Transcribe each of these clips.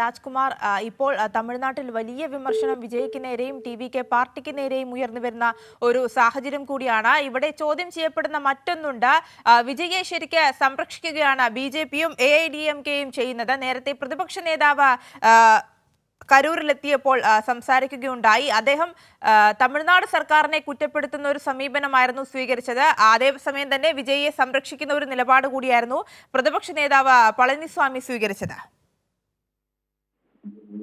രാജ്കുമാർ ഇപ്പോൾ തമിഴ്നാട്ടിൽ വലിയ വിമർശനം വിജയ്ക്ക് നേരെയും ടി വി കെ പാർട്ടിക്ക് നേരെയും ഉയർന്നു വരുന്ന ഒരു സാഹചര്യം കൂടിയാണ്. ഇവിടെ ചോദ്യം ചെയ്യപ്പെടുന്ന മറ്റൊന്നുണ്ട്. വിജയെ ശരിക്ക് സംരക്ഷിക്കുകയാണ് ബി ജെ പിയും എ ഐ ഡി എം കെയും ചെയ്യുന്നത്. നേരത്തെ പ്രതിപക്ഷ നേതാവ് കരൂരിലെത്തിയപ്പോൾ സംസാരിക്കുകയുണ്ടായി. അദ്ദേഹം തമിഴ്നാട് സർക്കാരിനെ കുറ്റപ്പെടുത്തുന്ന ഒരു സമീപനമായിരുന്നു സ്വീകരിച്ചത്. അതേസമയം തന്നെ വിജയെ സംരക്ഷിക്കുന്ന ഒരു നിലപാട് കൂടിയായിരുന്നു പ്രതിപക്ഷ നേതാവ് പളനിസ്വാമി സ്വീകരിച്ചത്.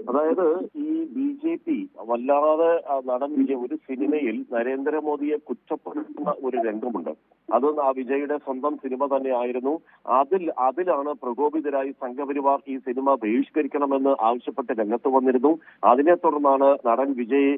അതായത് ഈ ബി ജെ പി വല്ലാതെ നടന്നിരിക്കുന്ന ഒരു സിനിമയിൽ നരേന്ദ്രമോദിയെ കുറ്റപ്പെടുത്തുന്ന ഒരു രംഗമുണ്ട്. അത് ആ വിജയുടെ സ്വന്തം സിനിമ തന്നെയായിരുന്നു. അതിൽ അതിലാണ് പ്രകോപിതരായി സംഘപരിവാർ ഈ സിനിമ ബഹിഷ്കരിക്കണമെന്ന് ആവശ്യപ്പെട്ട് രംഗത്ത് വന്നിരുന്നു. അതിനെ തുടർന്നാണ് നടൻ വിജയ്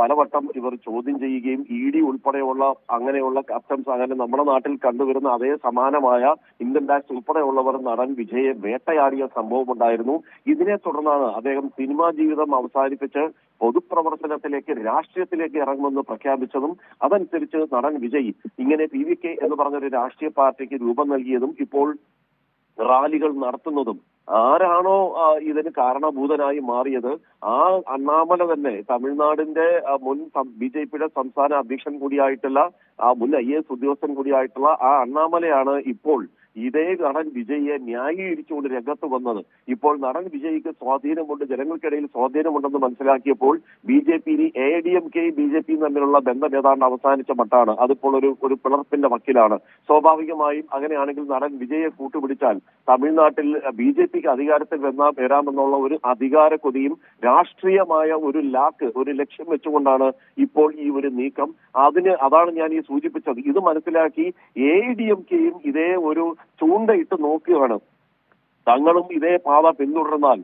പലവട്ടം ഇവർ ചോദ്യം ചെയ്യുകയും ഇ ഡി ഉൾപ്പെടെയുള്ള അങ്ങനെയുള്ള കസ്റ്റംസ് അങ്ങനെ നമ്മുടെ നാട്ടിൽ കണ്ടുവരുന്ന അതേ സമാനമായ ഇന്ത്യൻ ടാക്സ് ഉൾപ്പെടെയുള്ളവർ നടൻ വിജയെ വേട്ടയാടിയ സംഭവം ഉണ്ടായിരുന്നു ഇതിനെ തുടർന്നാണ് അദ്ദേഹം സിനിമാ ജീവിതം അവസാനിപ്പിച്ച് പൊതുപ്രവർത്തനത്തിലേക്ക് രാഷ്ട്രീയത്തിലേക്ക് ഇറങ്ങുമെന്ന് പ്രഖ്യാപിച്ചതും അതനുസരിച്ച് നടൻ വിജയ് ഇങ്ങനെ പി വി കെ എന്ന് പറഞ്ഞൊരു രാഷ്ട്രീയ പാർട്ടിക്ക് രൂപം നൽകിയതും ഇപ്പോൾ റാലികൾ നടത്തുന്നതും ആരാണോ ഇതിന് കാരണഭൂതനായി മാറിയത്? ആ അണ്ണാമല തന്നെ തമിഴ്നാടിന്റെ മുൻ ബി ജെ പിയുടെ സംസ്ഥാന അധ്യക്ഷൻ കൂടിയായിട്ടുള്ള മുൻ ഐ എസ് ഉദ്യോഗസ്ഥൻ കൂടിയായിട്ടുള്ള ആ അണ്ണാമലയാണ് ഇപ്പോൾ ഇതേ നടൻ വിജയിയെ ന്യായീകരിച്ചുകൊണ്ട് രംഗത്ത് വന്നത്. ഇപ്പോൾ നടൻ വിജയിക്ക് സ്വാധീനമുണ്ട് ജനങ്ങൾക്കിടയിൽ സ്വാധീനമുണ്ടെന്ന് മനസ്സിലാക്കിയപ്പോൾ B J P A D M K B J പിയും തമ്മിലുള്ള ബന്ധം ഏതാണ്ട് അവസാനിച്ച മട്ടാണ്. അതിപ്പോൾ ഒരു ഒരു പിളർപ്പിന്റെ വക്കിലാണ്. സ്വാഭാവികമായും അങ്ങനെയാണെങ്കിൽ നടൻ വിജയെ കൂട്ടുപിടിച്ചാൽ തമിഴ്നാട്ടിൽ ബി ജെ പിക്ക് അധികാരത്തിൽ വന്നാ വരാമെന്നുള്ള ഒരു അധികാര കൊതിയും രാഷ്ട്രീയമായ ഒരു ലാക്ക് ഒരു ലക്ഷ്യം വെച്ചുകൊണ്ടാണ് ഇപ്പോൾ ഈ ഒരു നീക്കം. അതിന് അതാണ് ഞാൻ ഈ സൂചിപ്പിച്ചത്. ഇത് മനസ്സിലാക്കി എ ഡി എം കെയും ഇതേ ഒരു ചൂണ്ടയിട്ട് നോക്കുകയാണ് തങ്ങളും ഇതേ പാത പിന്തുടർന്നാൽ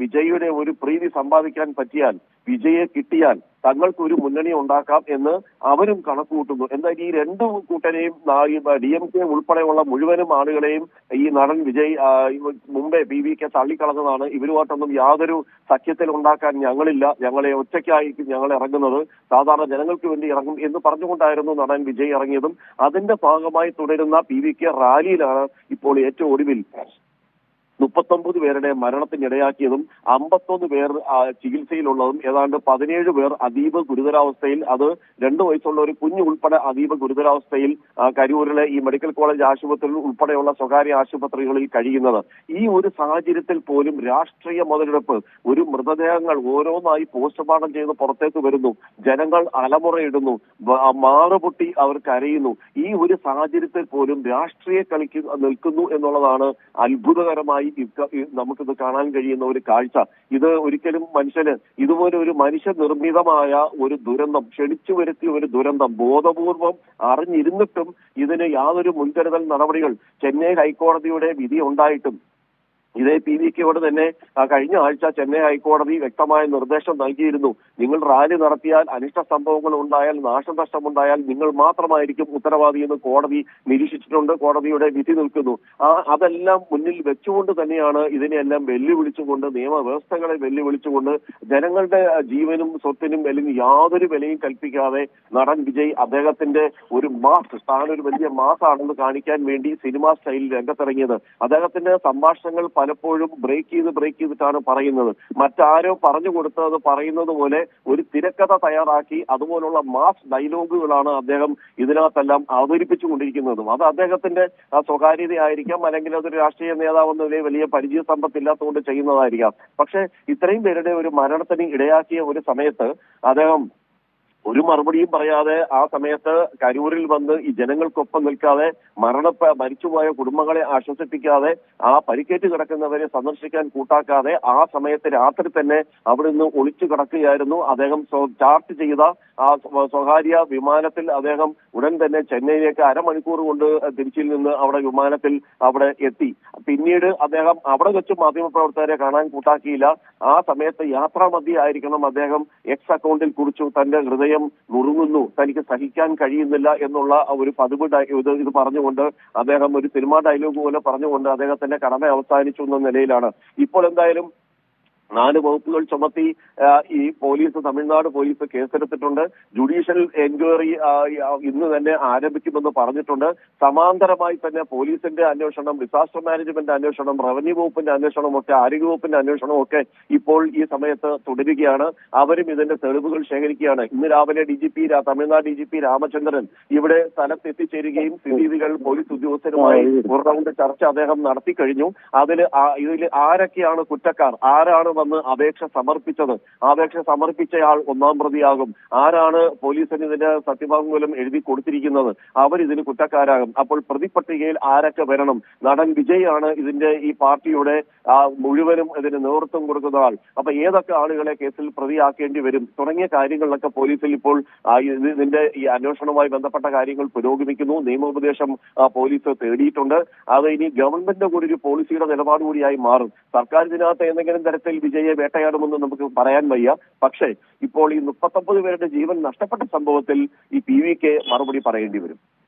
വിജയുടെ ഒരു പ്രീതി സമ്പാദിക്കാൻ പറ്റിയാൽ വിജയെ കിട്ടിയാൽ തങ്ങൾക്ക് ഒരു മുന്നണി ഉണ്ടാക്കാം എന്ന് അവരും കണക്കുകൂട്ടുന്നു. എന്തായാലും ഈ രണ്ടു കൂട്ടരെയും ഡി എം കെ ഉൾപ്പെടെയുള്ള മുഴുവനും ആളുകളെയും ഈ നടൻ വിജയ് മുമ്പേ ബി വി കെ തള്ളിക്കളഞ്ഞതാണ്. ഇവരുമായിട്ടൊന്നും യാതൊരു സഖ്യത്തിൽ ഉണ്ടാക്കാൻ ഞങ്ങളില്ല. ഞങ്ങളെ ഒറ്റയ്ക്കായിരിക്കും ഞങ്ങൾ ഇറങ്ങുന്നത്. സാധാരണ ജനങ്ങൾക്ക് വേണ്ടി ഇറങ്ങും എന്ന് പറഞ്ഞുകൊണ്ടായിരുന്നു നടൻ വിജയ് ഇറങ്ങിയതും. അതിന്റെ ഭാഗമായി തുടരുന്ന പി വി കെ റാലിയിലാണ് ഇപ്പോൾ ഏറ്റവും ഒടുവിൽ മുപ്പത്തൊമ്പത് പേരുടെ മരണത്തിനിടയാക്കിയതും അമ്പത്തൊന്ന് പേർ ചികിത്സയിലുള്ളതും ഏതാണ്ട് പതിനേഴ് പേർ അതീവ ഗുരുതരാവസ്ഥയിൽ അത് രണ്ടു വയസ്സുള്ള ഒരു കുഞ്ഞു ഉൾപ്പെടെ അതീവ ഗുരുതരാവസ്ഥയിൽ കരൂരിലെ ഈ മെഡിക്കൽ കോളേജ് ആശുപത്രിയിൽ ഉൾപ്പെടെയുള്ള സ്വകാര്യ ആശുപത്രികളിൽ കഴിയുന്നത്. ഈ ഒരു സാഹചര്യത്തിൽ പോലും രാഷ്ട്രീയ മുതലെടുപ്പ് ഒരു മൃതദേഹങ്ങൾ ഓരോന്നായി പോസ്റ്റ്മോർട്ടം ചെയ്ത് പുറത്തേക്ക് വരുന്നു. ജനങ്ങൾ അലമുറയിടുന്നു. മാറുപൊട്ടി അവർ കരയുന്നു. ഈ ഒരു സാഹചര്യത്തിൽ പോലും രാഷ്ട്രീയ കളിക്ക് നിൽക്കുന്നു എന്നുള്ളതാണ് അത്ഭുതകരമായി നമുക്കിത് കാണാൻ കഴിയുന്ന ഒരു കാഴ്ച. ഇത് ഒരിക്കലും മനുഷ്യന് ഇതുപോലെ ഒരു മനുഷ്യ നിർമ്മിതമായ ഒരു ദുരന്തം ക്ഷണിച്ചു വരുത്തിയ ഒരു ദുരന്തം ബോധപൂർവം അറിഞ്ഞിരുന്നിട്ടും ഇതിന് യാതൊരു മുൻകരുതൽ നടപടികൾ ചെന്നൈ ഹൈക്കോടതിയുടെ വിധി ഉണ്ടായിട്ടും ഇതേ പി വി കെയോട് തന്നെ കഴിഞ്ഞ ആഴ്ച ചെന്നൈ ഹൈക്കോടതി വ്യക്തമായ നിർദ്ദേശം നൽകിയിരുന്നു. നിങ്ങൾ റാലി നടത്തിയാൽ അനിഷ്ട സംഭവങ്ങൾ ഉണ്ടായാൽ നാശനഷ്ടം ഉണ്ടായാൽ നിങ്ങൾ മാത്രമായിരിക്കും ഉത്തരവാദി എന്ന് കോടതി നിരീക്ഷിച്ചിട്ടുണ്ട് കോടതിയുടെ വിധി നിൽക്കുന്നു. ആ അതെല്ലാം മുന്നിൽ വെച്ചുകൊണ്ട് തന്നെയാണ് ഇതിനെയെല്ലാം വെല്ലുവിളിച്ചുകൊണ്ട് നിയമവ്യവസ്ഥകളെ വെല്ലുവിളിച്ചുകൊണ്ട് ജനങ്ങളുടെ ജീവനും സ്വത്തിനും അല്ലെങ്കിൽ യാതൊരു വിലയും കൽപ്പിക്കാതെ നടൻ വിജയ് അദ്ദേഹത്തിന്റെ ഒരു മാസ് താനൊരു വലിയ മാസാണെന്ന് കാണിക്കാൻ വേണ്ടി സിനിമാ സ്റ്റൈലിൽ രംഗത്തിറങ്ങിയത്. അദ്ദേഹത്തിന്റെ സംഭാഷണങ്ങൾ പലപ്പോഴും ബ്രേക്ക് ചെയ്ത് ബ്രേക്ക് ചെയ്തിട്ടാണ് പറയുന്നത്. മറ്റാരോ പറഞ്ഞു കൊടുത്തത് പറയുന്നത് പോലെ ഒരു തിരക്കഥ തയ്യാറാക്കി അതുപോലുള്ള മാസ് ഡയലോഗുകളാണ് അദ്ദേഹം ഇതിനകത്തെല്ലാം അവതരിപ്പിച്ചുകൊണ്ടിരിക്കുന്നതും. അത് അദ്ദേഹത്തിന്റെ സ്വകാര്യതയായിരിക്കാം അല്ലെങ്കിൽ അതൊരു രാഷ്ട്രീയ നേതാവ് എന്ന നിലയിൽ വലിയ പരിചയ സമ്പത്തില്ലാത്തതുകൊണ്ട് ചെയ്യുന്നതായിരിക്കാം. പക്ഷേ ഇത്രയും പേരുടെ ഒരു മരണത്തിന് ഇടയാക്കിയ ഒരു സമയത്ത് അദ്ദേഹം ഒരു മറുപടിയും പറയാതെ ആ സമയത്ത് കരൂരിൽ വന്ന് ഈ ജനങ്ങൾക്കൊപ്പം നിൽക്കാതെ മരണ മരിച്ചുപോയ കുടുംബങ്ങളെ ആശ്വസിപ്പിക്കാതെ ആ പരിക്കേറ്റ് കിടക്കുന്നവരെ സന്ദർശിക്കാൻ കൂട്ടാക്കാതെ ആ സമയത്ത് രാത്രി തന്നെ അവിടെ നിന്ന് ഒളിച്ചു കിടക്കുകയായിരുന്നു. അദ്ദേഹം ചാർട്ട് ചെയ്ത ആ സ്വകാര്യ വിമാനത്തിൽ അദ്ദേഹം ഉടൻ തന്നെ ചെന്നൈയിലേക്ക് അരമണിക്കൂർ കൊണ്ട് തിരിച്ചിൽ നിന്ന് അവിടെ വിമാനത്തിൽ അവിടെ എത്തി. പിന്നീട് അദ്ദേഹം അവിടെ വെച്ച് മാധ്യമപ്രവർത്തകരെ കാണാൻ കൂട്ടാക്കിയില്ല. ആ സമയത്ത് യാത്രാമധ്യേ ആയിരിക്കണം അദ്ദേഹം എക്സ് അക്കൗണ്ടിൽ കുറിച്ചു തന്റെ ഹൃദയം നുറുങ്ങുന്നു. തനിക്ക് സഹിക്കാൻ കഴിയുന്നില്ല എന്നുള്ള ഒരു പതിവ് ഇത് ഇത് പറഞ്ഞുകൊണ്ട് അദ്ദേഹം ഒരു സിനിമാ ഡയലോഗ് പോലെ പറഞ്ഞുകൊണ്ട് അദ്ദേഹത്തിന്റെ കടമ അവസാനിച്ചു എന്ന നിലയിലാണ്. ഇപ്പോൾ എന്തായാലും നാല് വകുപ്പുകൾ ചുമത്തി ഈ പോലീസ് തമിഴ്നാട് പോലീസ് കേസെടുത്തിട്ടുണ്ട്. ജുഡീഷ്യൽ എൻക്വയറി ഇന്ന് തന്നെ ആരംഭിക്കുമെന്ന് പറഞ്ഞിട്ടുണ്ട്. സമാന്തരമായി തന്നെ പോലീസിന്റെ അന്വേഷണം ഡിസാസ്റ്റർ മാനേജ്മെന്റ് അന്വേഷണം റവന്യൂ വകുപ്പിന്റെ അന്വേഷണം ഒക്കെ ആരോഗ്യ വകുപ്പിന്റെ അന്വേഷണം ഒക്കെ ഇപ്പോൾ ഈ സമയത്ത് തുടരുകയാണ്. അവരും ഇതിന്റെ തെളിവുകൾ ശേഖരിക്കുകയാണ്. ഇന്ന് രാവിലെ D G P Tamil Nadu D G P Ramachandran ഇവിടെ സ്ഥലത്ത് എത്തിച്ചേരുകയും സ്ഥിതിഗതികൾ പോലീസ് ഉദ്യോഗസ്ഥരുമായി ഒരു റൗണ്ട് ചർച്ച അദ്ദേഹം നടത്തി കഴിഞ്ഞു അതിൽ ഇതിൽ ആരൊക്കെയാണ് കുറ്റക്കാർ? ആരാണ് വന്ന് അപേക്ഷ സമർപ്പിച്ചത്. അപേക്ഷ സമർപ്പിച്ചയാൾ ഒന്നാം പ്രതിയാകും. ആരാണ് പോലീസിന് ഇതിന്റെ സത്യവാങ്മൂലം എഴുതി കൊടുത്തിരിക്കുന്നത്? അവർ ഇതിന് കുറ്റക്കാരാകും. അപ്പോൾ പ്രതിപട്ടികയിൽ ആരൊക്കെ വരണം? നടൻ വിജയ് ആണ് ഇതിന്റെ ഈ പാർട്ടിയുടെ മുഴുവനും ഇതിന് നേതൃത്വം കൊടുക്കുന്ന ആൾ അപ്പൊ ഏതൊക്കെ ആളുകളെ കേസിൽ പ്രതിയാക്കേണ്ടി വരും? തുടങ്ങിയ കാര്യങ്ങളിലൊക്കെ പോലീസിൽ ഇപ്പോൾ ഇതിന്റെ ഈ അന്വേഷണവുമായി ബന്ധപ്പെട്ട കാര്യങ്ങൾ പുരോഗമിക്കുന്നു. നിയമോപദേശം പോലീസ് തേടിയിട്ടുണ്ട്. അത് ഇനി ഗവൺമെന്റിന്റെ കൂടി ഒരു പോളിസിയുടെ നിലപാട് കൂടിയായി മാറും. സർക്കാർ ഇതിനകത്ത് ഏതെങ്കിലും തരത്തിൽ വിജയെ വേട്ടയാടുമെന്ന് നമുക്ക് പറയാൻ വയ്യ. പക്ഷേ ഇപ്പോൾ ഈ മുപ്പത്തൊമ്പത് പേരുടെ ജീവൻ നഷ്ടപ്പെട്ട സംഭവത്തിൽ ഈ പി വി കെ മറുപടി പറയേണ്ടി വരും.